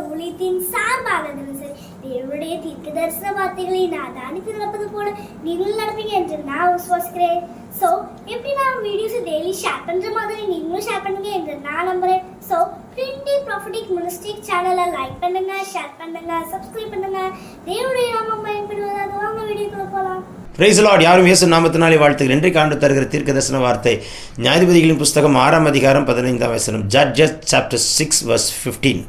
தரிசன ஊழியத்தின் சார்பாக தேவனுடைய தீர்க்க தரிசன வார்த்தைகளை நான் தானித்து நடப்பது போல நீங்களும் நடப்பீங்க என்று நான் விசுவாசிக்கிறேன். ஸோ எப்படி நான் வீடியோஸ் டெய்லி ஷேர் பண்ற மாதிரி நீங்களும் ஷேர் பண்ணுங்க என்று நான் நம்புறேன். ஸோ பிரிண்டி ப்ராஃபிட்டிக் மினிஸ்டிக் சேனலை லைக் பண்ணுங்க ஷேர் பண்ணுங்க சப்ஸ்கிரைப் பண்ணுங்க. தேவனுடைய நாமம் பயன்படுவதாக வாங்க வீடியோக்குள்ள போகலாம் பிரைஸ் லார்ட் யாரும் இயேசு நாமத்தினாலே வாழ்த்துகள். இன்றைக்கு ஆண்டு தருகிற தீர்க்க தரிசன வார்த்தை நியாயாதிபதிகளின் புஸ்தகம் ஆறாம் அதிகாரம் பதினைந்தாம் வசனம் judges chapter six verse fifteen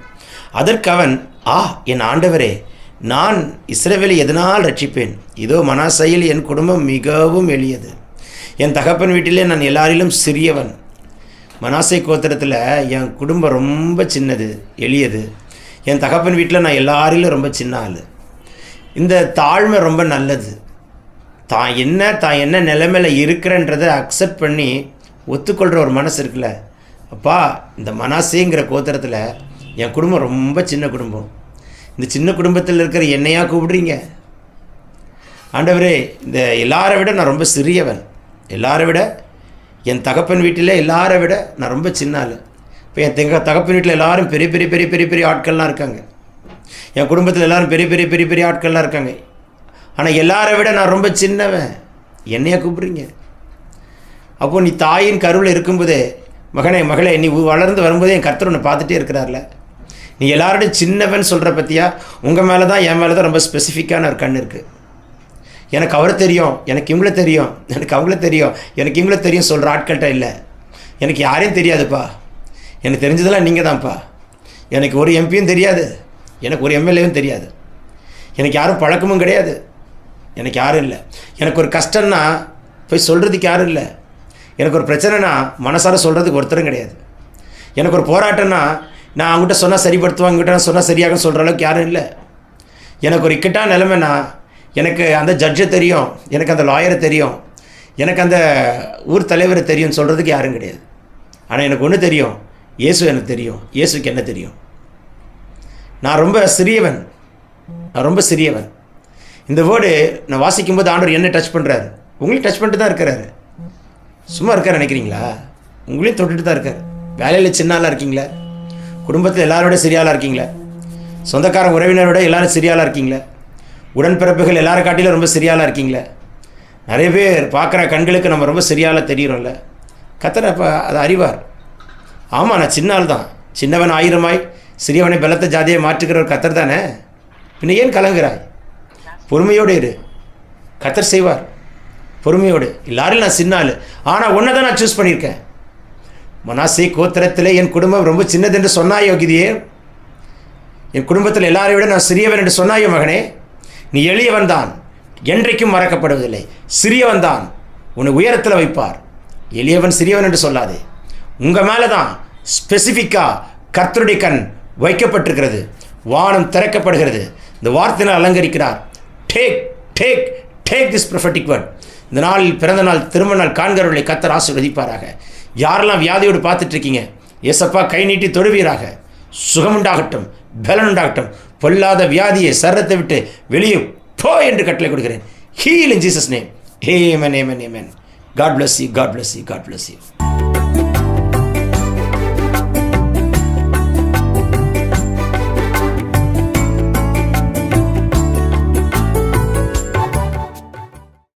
அதற்கு அவன் ஆ என் ஆண்டவரே நான் இஸ்ரவேலை எதனால் ரட்சிப்பேன் இதோ மனாசையில் என் குடும்பம் மிகவும் எளியது. என் தகப்பன் வீட்டிலே நான் எல்லாரிலும் சிறியவன். மனாசை கோத்திரத்தில் என் குடும்பம் ரொம்ப சின்னது எளியது. என் தகப்பன் வீட்டில் நான் எல்லாரிலும் ரொம்ப சின்ன ஆள். இந்த தாழ்மை ரொம்ப நல்லது. தான் என்ன தான் என்ன நிலைமையில் இருக்கிறன்றதை அக்செப்ட் பண்ணி ஒத்துக்கொள்கிற ஒரு மனசு இருக்குல்ல. அப்பா இந்த மனாசேங்கிற கோத்திரத்தில் என் குடும்பம் ரொம்ப சின்ன குடும்பம். இந்த சின்ன குடும்பத்தில் இருக்கிற என்னையாக கூப்பிடுறீங்க? ஆண்டவரே இந்த எல்லாரை விட நான் ரொம்ப சிறியவன். எல்லாரை விட என் தகப்பன் வீட்டில் எல்லாரை விட நான் ரொம்ப சின்ன ஆள். இப்போ என் தெங்க தகப்பன் வீட்டில் எல்லாரும் பெரிய பெரிய பெரிய பெரிய பெரிய ஆட்கள்லாம் இருக்காங்க. என் குடும்பத்தில் எல்லாரும் பெரிய பெரிய பெரிய பெரிய ஆட்கள்லாம் இருக்காங்க. ஆனால் எல்லாரை விட நான் ரொம்ப சின்னவன். என்னையா கூப்பிடுறீங்க? அப்போது நீ தாயின் கருவில் இருக்கும்போதே மகனே மகளே நீ வளர்ந்து வரும்போதே என் கர்த்தர் உன்னை பார்த்துட்டே இருக்கிறார்ல. நீ எல்லாரோடையும் சின்னவன் சொல்கிற பற்றியா உங்கள் மேலே தான் என் மேலே தான் ரொம்ப ஸ்பெசிஃபிக்கான ஒரு கண் இருக்குது எனக்கு அவரை தெரியும் எனக்கு இவங்கள தெரியும் எனக்கு அவங்கள தெரியும் எனக்கு இவங்கள தெரியும் சொல்கிற ஆட்கள்கிட்ட இல்லை. எனக்கு யாரையும் தெரியாதுப்பா. எனக்கு தெரிஞ்சதெல்லாம் நீங்கள் தான்ப்பா எனக்கு ஒரு எம்பியும் தெரியாது. எனக்கு ஒரு எம்எல்ஏவும் தெரியாது. எனக்கு யாரும் பழக்கமும் கிடையாது. எனக்கு யாரும் இல்லை. எனக்கு ஒரு கஷ்டம்னா போய் சொல்கிறதுக்கு யாரும் இல்லை. எனக்கு ஒரு பிரச்சனைனா மனசார சொல்கிறதுக்கு ஒருத்தரும் கிடையாது. எனக்கு ஒரு போராட்டம்னா நான் அவங்ககிட்ட சொன்னால் சரிப்படுத்துவாங்க அவங்ககிட்ட சொன்னால் சரியாகும் சொல்கிற அளவுக்கு யாரும் இல்லை. எனக்கு ஒரு இக்கட்டான நிலைமைனா எனக்கு அந்த ஜட்ஜை தெரியும் எனக்கு அந்த லாயரை தெரியும் எனக்கு அந்த ஊர் தலைவரை தெரியும்னு சொல்கிறதுக்கு யாரும் கிடையாது. ஆனால் எனக்கு ஒன்று தெரியும் இயேசு எனக்கு தெரியும் இயேசுக்கு என்ன தெரியும்? நான் ரொம்ப சிறியவன். நான் ரொம்ப சிறியவன். இந்த வேர்டு நான் வாசிக்கும்போது ஆண்டவர் என்ன டச் பண்ணுறாரு உங்களையும் டச் பண்ணிட்டு தான் இருக்கிறாரு. சும்மா இருக்கார் நினைக்கிறீங்களா? உங்களையும் தொட்டுட்டு தான் இருக்கார். வேலையில் சின்ன ஆளாக இருக்கீங்களா? குடும்பத்தில் எல்லாரோட சிறியாளாக இருக்கீங்களா? சொந்தக்கார உறவினரோட எல்லாரும் சிறியாளாக இருக்கீங்களா? உடன்பிறப்புகள் எல்லாரும் காட்டிலும் ரொம்ப சிறியாளாக இருக்கீங்களா? நிறைய பேர் பார்க்குற கண்களுக்கு நம்ம ரொம்ப சிறியாளாக தெரியிறோம்ல. கத்தர் அப்போ அதை அறிவார். ஆமாம் நான் சின்ன ஆள் தான். சின்னவன் ஆயிரமாய் சிறியவனை பலத்த ஜாதியை மாற்றுக்கிற ஒரு கத்தர் தானே? பின்ன ஏன் கலங்குறாய்? பொறுமையோடு இரு. கத்தர் செய்வார். பொறுமையோடு. எல்லாரும் நான் சின்ன ஆள். ஆனால் ஒன்றை தான் நான் சூஸ் பண்ணியிருக்கேன். மனாசி கோத்திரத்தில் என் குடும்பம் ரொம்ப சின்னது என்று சொன்னாயோ கிதியே? என் குடும்பத்தில் எல்லாரை விட நான் சிறியவன் என்று சொன்னாயோ மகனே? நீ எளியவன் தான். என்றைக்கும் மறக்கப்படுவதில்லை. சிறியவன் தான். உன்னை உயரத்தில் வைப்பார். எளியவன் சிறியவன் என்று சொல்லாதே. உங்கள் மேலே தான் ஸ்பெசிஃபிக்காக கர்த்தருடைய கண் வைக்கப்பட்டிருக்கிறது. வானம் திறக்கப்படுகிறது. இந்த வார்த்தையினால் அலங்கரிக்கிறார். Take take take this prophetic word இந்த நாளில் பிறந்த நாள் திருமண நாள் காண்கிறவர்களை கத்தர் ஆசீர்வதிப்பாராக. யாரெல்லாம் வியாதியோடு பார்த்துட்டு இருக்கீங்க ஏசப்பா கை நீட்டி தொழுவீராக. சுகமுண்டாகட்டும் பலன் உண்டாகட்டும் பொல்லாத வியாதியை சரத்தை விட்டு வெளியே போ என்று கட்டளை கொடுக்கிறேன். Heal in Jesus name amen amen amen God bless you God bless you God bless you